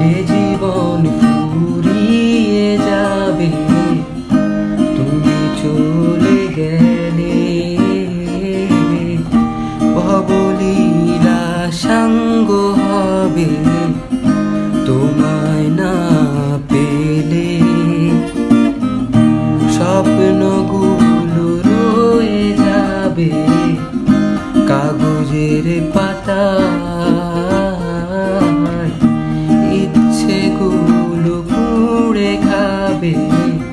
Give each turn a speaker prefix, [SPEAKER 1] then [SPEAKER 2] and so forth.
[SPEAKER 1] এ জীবন ফুরিয়ে যাবে। তুমি চলে গেলে ভবলীলা সাঙ্গ হবে। তোমায় না পেলে স্বপ্নগুলো রয়ে যাবে। কাগজের পাতা สี่